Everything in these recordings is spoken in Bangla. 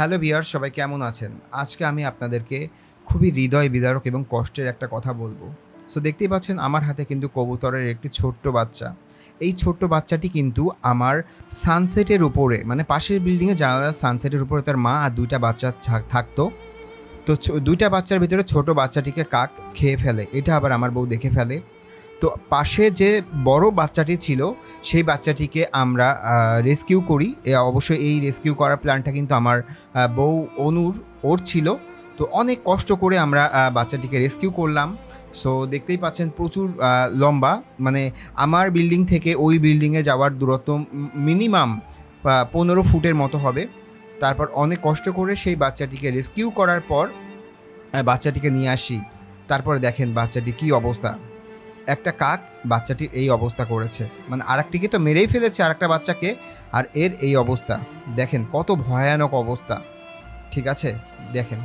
হ্যালো বিয়ার সবাই কেমন আছেন? আজকে আমি আপনাদেরকে খুবই হৃদয় বিদারক এবং কষ্টের একটা কথা বলব। সো দেখতেই পাচ্ছেন আমার হাতে কিন্তু কবুতরের একটি ছোট্ট বাচ্চা। এই ছোট্ট বাচ্চাটি কিন্তু আমার সানসেটের উপরে মানে পাশের বিল্ডিংয়ে জানালার সানসেটের উপরে তার মা আর দুইটা বাচ্চা থাকতো। তো দুইটা বাচ্চার ভিতরে ছোট বাচ্চাটিকে কাক খেয়ে ফেলে। এটা আবার আমার বউ দেখে ফেলে। তো পাশে যে বড় বাচ্চাটি ছিল, সেই বাচ্চাটিকে আমরা রেস্কিউ করি। অবশ্যই এই রেস্কিউ করার প্ল্যানটা কিন্তু আমার বউ অনুর, ওর ছিল। তো অনেক কষ্ট করে আমরা বাচ্চাটিকে রেস্কিউ করলাম। সো দেখতেই পাচ্ছেন প্রচুর লম্বা। মানে আমার বিল্ডিং থেকে ওই বিল্ডিংয়ে যাওয়ার দূরত্ব মিনিমাম পনেরো ফুটের মতো হবে। তারপর অনেক কষ্ট করে সেই বাচ্চাটিকে রেস্কিউ করার পর বাচ্চাটিকে নিয়ে আসি। তারপরে দেখেন বাচ্চাটি কি অবস্থা। একটা কাক বাচ্চাটির এই অবস্থা করেছে। মানে আরেকটিকে তো মেরেই ফেলেছে আরেকটা বাচ্চাকে। আর এর এই অবস্থা। দেখেন কত ভয়ানক অবস্থা। ঠিক আছে? দেখেন।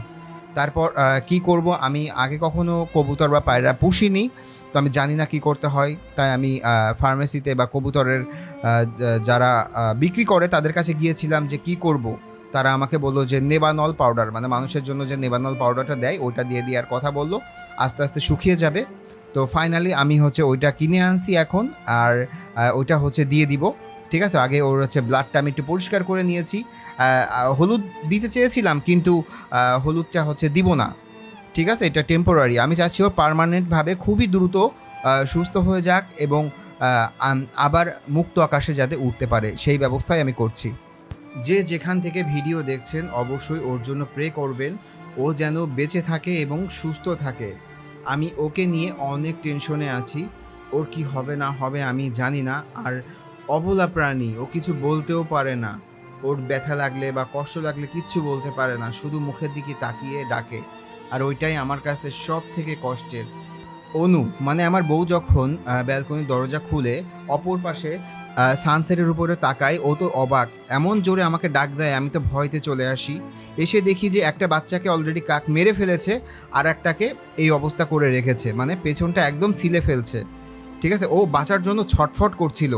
তারপর কি করব? আমি আগে কখনো কবুতর বা পায়রা পুষিনি। তো আমি জানি না কি করতে হয়। তাই আমি ফার্মেসিতে বা কবুতরের যারা বিক্রি করে তাদের কাছে গিয়েছিলাম যে কি করব? তারা আমাকে বলল যে নেবানল পাউডার। মানে মানুষের জন্য যে নেবানল পাউডারটা দেয়, ওইটা দিয়ে দেওয়ার কথা বলল। আস্তে আস্তে শুকিয়ে যাবে। তো ফাইনালি আমি হচ্ছে ওইটা কিনে আনছি এখন, আর ওইটা হচ্ছে দিয়ে দিব। ঠিক আছে? আগে ওর হচ্ছে ব্লাডটা আমি একটু পরিষ্কার করে নিয়েছি। হলুদ দিতে চেয়েছিলাম কিন্তু হলুদটা হচ্ছে দিব না। ঠিক আছে? এটা টেম্পোরারি আমি চাচ্ছি ও পারমানেন্টভাবে খুবই দ্রুত সুস্থ হয়ে যাক এবং আবার মুক্ত আকাশে যাতে উঠতে পারে। সেই ব্যবস্থাই আমি করছি। যে যেখান থেকে ভিডিও দেখছেন, অবশ্যই ওর জন্য প্রে করবেন। ও যেন বেঁচে থাকে এবং সুস্থ থাকে। আমি ওকে নিয়ে অনেক টেনশনে আছি। ওর কি হবে না হবে আমি জানি না। আর অবলা প্রাণী, ও কিছু বলতেও পারে না। ওর ব্যথা লাগলে বা কষ্ট লাগলে কিচ্ছু বলতে পারে না, শুধু মুখের দিকে তাকিয়ে ডাকে। আর ওইটাই আমার কাছে সব থেকে কষ্টের। অনু মানে আমার বউ যখন ব্যালকনির দরজা খুলে, অপর পাশে সানসেটের উপরে তাকায়, ও তো অবাক। এমন জোরে আমাকে ডাক দেয়, আমি তো ভয়তে চলে আসি। এসে দেখি যে একটা বাচ্চাকে অলরেডি কাক মেরে ফেলেছে, আর একটাকে এই অবস্থা করে রেখেছে। মানে পেছনটা একদম সিলে ফেলছে। ঠিক আছে? ও বাঁচার জন্য ছটফট করছিল।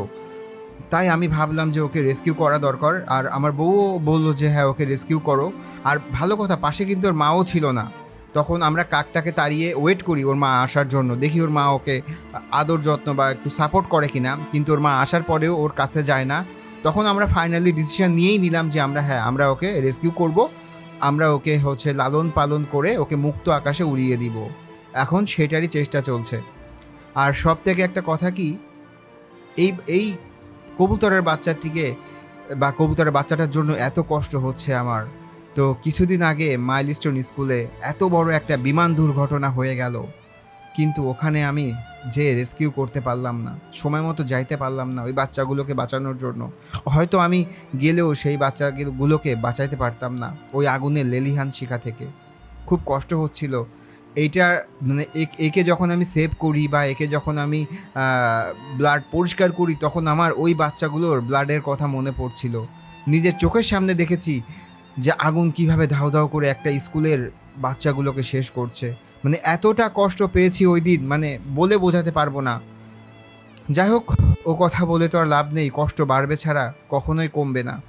তাই আমি ভাবলাম যে ওকে রেস্কিউ করা দরকার। আর আমার বউও বলল যে হ্যাঁ ওকে রেস্কিউ করো। আর ভালো কথা, পাশে কিন্তু ওর মাও ছিল না। তখন আমরা কাকটাকে তাড়িয়ে ওয়েট করি ওর মা আসার জন্য। দেখি ওর মা ওকে আদর যত্ন বা একটু সাপোর্ট করে কিনা, কিন্তু ওর মা আসার পরেও ওর কাছে যায় না। তখন আমরা ফাইনালি ডিসিশন নিয়েই নিলাম যে আমরা হ্যাঁ আমরা ওকে রেস্কিউ করব। আমরা ওকে হচ্ছে লালন পালন করে ওকে মুক্ত আকাশে উড়িয়ে দিব। এখন সেটারই চেষ্টা চলছে। আর সব থেকে একটা কথা কি, এই এই কবুতরের বাচ্চাটিকে বা কবুতরের বাচ্চাটার জন্য এত কষ্ট হচ্ছে আমার। তো কিছুদিন আগে মাইলস্টোন স্কুলে এত বড় একটা বিমান দুর্ঘটনা হয়ে গেল। কিন্তু ওখানে আমি যে রেস্কিউ করতে পারলাম না, সময় মতো যাইতে পারলাম না ওই বাচ্চাগুলোকে বাঁচানোর জন্য। হয়তো আমি গেলেও সেই বাচ্চাগুলোকে বাঁচাইতে পারতাম না ওই আগুনের লেলিহান শিখা থেকে। খুব কষ্ট হচ্ছিল। এইটার মানে একে যখন আমি সেভ করি বা একে যখন আমি ব্লাড পরিষ্কার করি, তখন আমার ওই বাচ্চাগুলোর ব্লাডের কথা মনে পড়ছিল। নিজের চোখের সামনে দেখেছি যে আগুন কীভাবে ধাও ধাও করে একটা স্কুলের বাচ্চাগুলোকে শেষ করছে। মানে এতটা কষ্ট পেয়েছি ওই দিন মানে বলে বোঝাতে পারব না। যাই হোক, ও কথা বলে তো আর লাভ নেই, কষ্ট বাড়বে ছাড়া কখনোই কমবে না।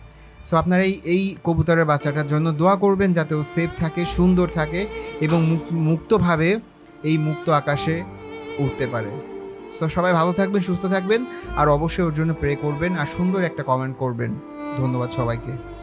সো আপনারা এই এই কবুতরের বাচ্চাটার জন্য দোয়া করবেন যাতে ও সেফ থাকে, সুন্দর থাকে এবং মুক- মুক্তভাবে এই মুক্ত আকাশে উঠতে পারে। সো সবাই ভালো থাকবেন, সুস্থ থাকবেন আর অবশ্যই ওর জন্য প্রে করবেন আর সুন্দর একটা কমেন্ট করবেন। ধন্যবাদ সবাইকে।